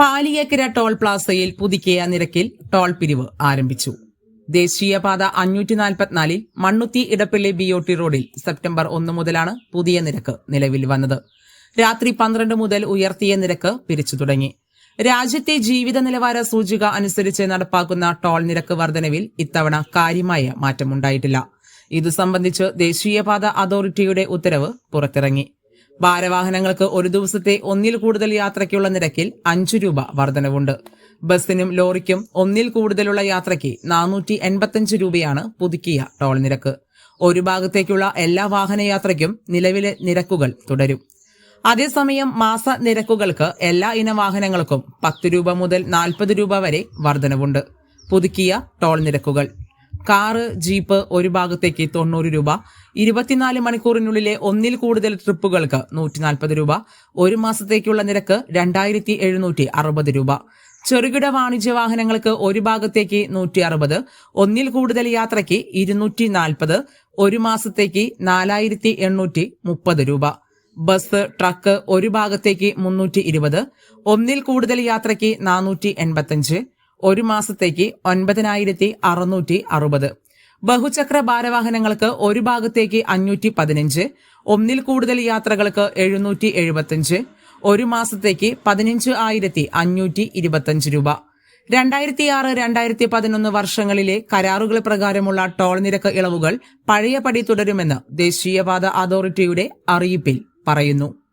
Paliyekkara toll പ്ലാസയിൽ പുതുക്കിയ നിരക്കിൽ toll പിരിവ് ആരംഭിച്ചു. ദേശീയപാത അഞ്ഞൂറ്റി നാൽപ്പത്തിനാലിൽ Mannuthy Edappally B O T റോഡിൽ സെപ്റ്റംബർ ഒന്ന് മുതലാണ് പുതിയ നിരക്ക് നിലവിൽ വന്നത്. രാത്രി പന്ത്രണ്ട് മുതൽ ഉയർത്തിയ നിരക്ക് പിരിച്ചു തുടങ്ങി. രാജ്യത്തെ ജീവിത നിലവാര സൂചിക അനുസരിച്ച് നടപ്പാക്കുന്ന ടോൾ നിരക്ക് വർധനവിൽ ഇത്തവണ കാര്യമായ മാറ്റമുണ്ടായിട്ടില്ല. ഇതു സംബന്ധിച്ച് ദേശീയപാത അതോറിറ്റിയുടെ ഉത്തരവ് പുറത്തിറങ്ങി. ഭാരവാഹനങ്ങൾക്ക് ഒരു ദിവസത്തെ ഒന്നിൽ കൂടുതൽ യാത്രയ്ക്കുള്ള നിരക്കിൽ അഞ്ചു രൂപ വർധനവുണ്ട്. ബസ്സിനും ലോറിക്കും ഒന്നിൽ കൂടുതലുള്ള യാത്രയ്ക്ക് നാനൂറ്റി എൺപത്തഞ്ച് രൂപയാണ് പുതുക്കിയ ടോൾ നിരക്ക്. ഒരു ഭാഗത്തേക്കുള്ള എല്ലാ വാഹനയാത്രയ്ക്കും നിലവിലെ നിരക്കുകൾ തുടരും. അതേസമയം മാസ നിരക്കുകൾക്ക് എല്ലാ ഇന വാഹനങ്ങൾക്കും പത്ത് രൂപ മുതൽ നാൽപ്പത് രൂപ വരെ വർധനവുണ്ട്. പുതുക്കിയ ടോൾ നിരക്കുകൾ. കാറ് ജീപ്പ് ഒരു ഭാഗത്തേക്ക് തൊണ്ണൂറ് രൂപ. ഇരുപത്തിനാല് മണിക്കൂറിനുള്ളിലെ ഒന്നിൽ കൂടുതൽ ട്രിപ്പുകൾക്ക് നൂറ്റി നാൽപ്പത് രൂപ. ഒരു മാസത്തേക്കുള്ള നിരക്ക് രണ്ടായിരത്തി എഴുന്നൂറ്റി അറുപത് രൂപ. ചെറുകിട വാണിജ്യ വാഹനങ്ങൾക്ക് ഒരു ഭാഗത്തേക്ക് നൂറ്റി അറുപത് ഒന്നിൽ കൂടുതൽ യാത്രയ്ക്ക് ഇരുന്നൂറ്റി നാൽപ്പത് ഒരു മാസത്തേക്ക് നാലായിരത്തി എണ്ണൂറ്റി മുപ്പത് രൂപ. ബസ് ട്രക്ക് ഒരു ഭാഗത്തേക്ക് മുന്നൂറ്റി ഇരുപത് ഒന്നിൽ കൂടുതൽ യാത്രയ്ക്ക് നാനൂറ്റി എൺപത്തഞ്ച് ഒരു മാസത്തേക്ക് ഒൻപതിനായിരത്തി അറുന്നൂറ്റി അറുപത് ബഹുചക്ര ഭാരവാഹനങ്ങൾക്ക് ഒരു ഭാഗത്തേക്ക് അഞ്ഞൂറ്റി പതിനഞ്ച് ഒന്നിൽ കൂടുതൽ യാത്രകൾക്ക് എഴുന്നൂറ്റി എഴുപത്തഞ്ച് ഒരു മാസത്തേക്ക് പതിനഞ്ച് ആയിരത്തി അഞ്ഞൂറ്റി ഇരുപത്തഞ്ച് രൂപ. രണ്ടായിരത്തി ആറ് രണ്ടായിരത്തി പതിനൊന്ന് വർഷങ്ങളിലെ കരാറുകൾ പ്രകാരമുള്ള ടോൾ നിരക്ക് ഇളവുകൾ പഴയപടി തുടരുമെന്ന് ദേശീയപാത അതോറിറ്റിയുടെ അറിയിപ്പിൽ പറയുന്നു.